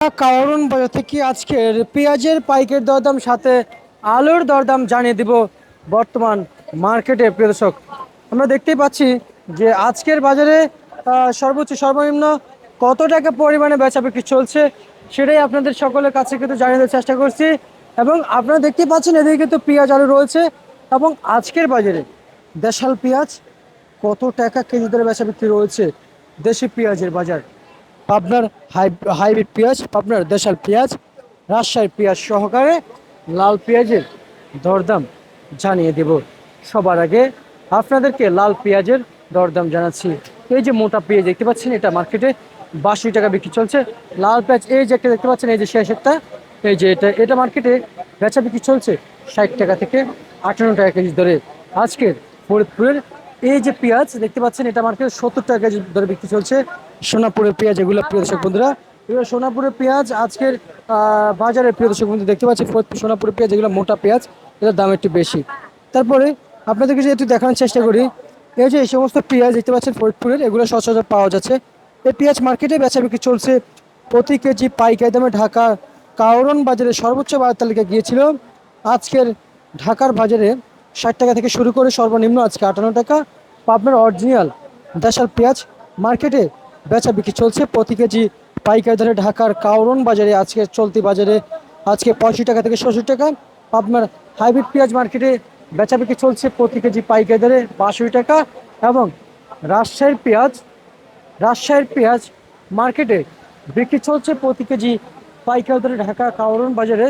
কারণ বাজার থেকে আজকের পেঁয়াজের পাইকের দরদাম সাথে আলুর দরদাম জানিয়ে দিব বর্তমান মার্কেটে, প্রিয় দর্শক। আমরা দেখতেই পাচ্ছি যে আজকের বাজারে সর্বোচ্চ সর্বনিম্ন কত টাকা পরিমাণে বেচা বিক্রি চলছে সেটাই আপনাদের সকলের কাছে কিন্তু জানিয়ে দেওয়ার চেষ্টা করছি। এবং আপনারা দেখতেই পাচ্ছেন এদিকে কিন্তু পেঁয়াজ, আলু রয়েছে এবং আজকের বাজারে দেশাল পেঁয়াজ কত টাকা কেজি দরে বেচা বিক্রি রয়েছে দেশি পেঁয়াজের বাজার? পাবনার হাই হাইব্রিড পেঁয়াজ, পাবনার দেশাল পেঁয়াজ, রাজশাহীর পেঁয়াজ সহকারে লাল পেঁয়াজের দরদাম জানিয়ে দেব। সবার আগে আপনাদেরকে লাল পেঁয়াজের দরদাম জানাচ্ছি। এই যে মোটা পেঁয়াজ দেখতে পাচ্ছেন, এটা মার্কেটে বাষট্টি টাকা বিক্রি চলছে। লাল পেঁয়াজ, এই যে একটা দেখতে পাচ্ছেন, এই যে শেষেরটা এই যে এটা এটা মার্কেটে বেচা বিক্রি চলছে ষাট টাকা থেকে আটান্ন টাকা কেজি ধরে আজকের ফরিদপুরের এই যে পেঁয়াজ দেখতে পাচ্ছেন, এটা মার্কেটে সত্তর টাকা কেজি দরে বিক্রি চলছে। সোনাপুরের পেঁয়াজ, এগুলো প্রিয় দর্শক বন্ধুরা। এবার সোনাপুরের পেঁয়াজ, আজকের বাজারে প্রিয় দর্শক বন্ধু, দেখতে পাচ্ছি সোনাপুরের পেঁয়াজ, এগুলো মোটা পেঁয়াজ, এটার দাম একটু বেশি। তারপরে আপনাদেরকে যদি একটু দেখানোর চেষ্টা করি, এই যে এই সমস্ত পেঁয়াজ দেখতে পাচ্ছেন, ফরিদপুরের, এগুলো সচরাচর পাওয়া যাচ্ছে। এই পেঁয়াজ মার্কেটে বেচা বিক্রি চলছে প্রতি কেজি পাইকারি দামে ঢাকা কাউরন বাজারে সর্বোচ্চ বাজার তালিকা গিয়েছিল। আজকের ঢাকার বাজারে ষাট টাকা থেকে শুরু করে সর্বনিম্ন আজকে আটান্ন টাকা। পাবনার অরিজিনাল দেশাল পেঁয়াজ মার্কেটে বেচা বিক্রি চলছে। প্রতি কেজি পাইকারি দরে ঢাকার কাউরন বাজারে আজকে চলতি বাজারে আজকে পঁয়ষট্টি টাকা থেকে ষষ্ঠি টাকা। আপনার হাইব্রিড পেঁয়াজ মার্কেটে বেচা বিক্রি চলছে প্রতি কেজি পাইকারি দরে বাষট্টি টাকা এবং রাজশাহীর পেঁয়াজ রাজশাহীর পেঁয়াজ মার্কেটে বিক্রি চলছে প্রতি কেজি পাইকারি দরে ঢাকা কাউরন বাজারে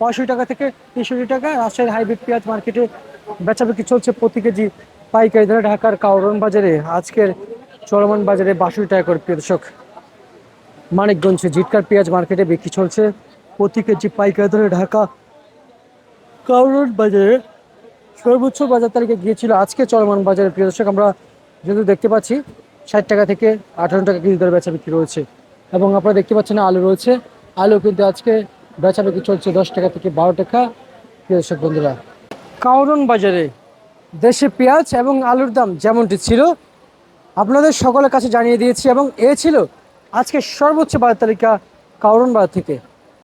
পঁয়ষট্টি টাকা থেকে তেষট্টি টাকা। রাজশাহীর হাইব্রিড পেঁয়াজ মার্কেটে বেচা বিক্রি চলছে প্রতি কেজি পাইকারি দরে ঢাকার কাউরন বাজারে। আজকের চলমান বাজারে বাষট্টি টাকা করে প্রিয় দর্শক। মানিকগঞ্জে জিটকার পেঁয়াজ মার্কেটে বিক্রি চলছে। প্রতি কেজি পাইকারি ধরে ঢাকা কাউরন বাজারে সর্বোচ্চ বাজার তালিকা গিয়েছিল আজকে চলমান বাজারে। প্রিয় দর্শক, আমরা যেহেতু দেখতে পাচ্ছি, ষাট টাকা থেকে আঠারো টাকা কেজি দরে বেচা বিক্রি রয়েছে। এবং আপনারা দেখতে পাচ্ছেন আলু রয়েছে। আলু কিন্তু আজকে বেচা বিক্রি চলছে দশ টাকা থেকে বারো টাকা। প্রিয় দর্শক বন্ধুরা কাউরন বাজারে দেশে পেঁয়াজ এবং আলুর দাম যেমনটি ছিল আপনাদের সকলের কাছে জানিয়ে দিয়েছি এবং এ ছিল আজকে সর্বোচ্চ বাজার তালিকা কাউরন বাজার থেকে।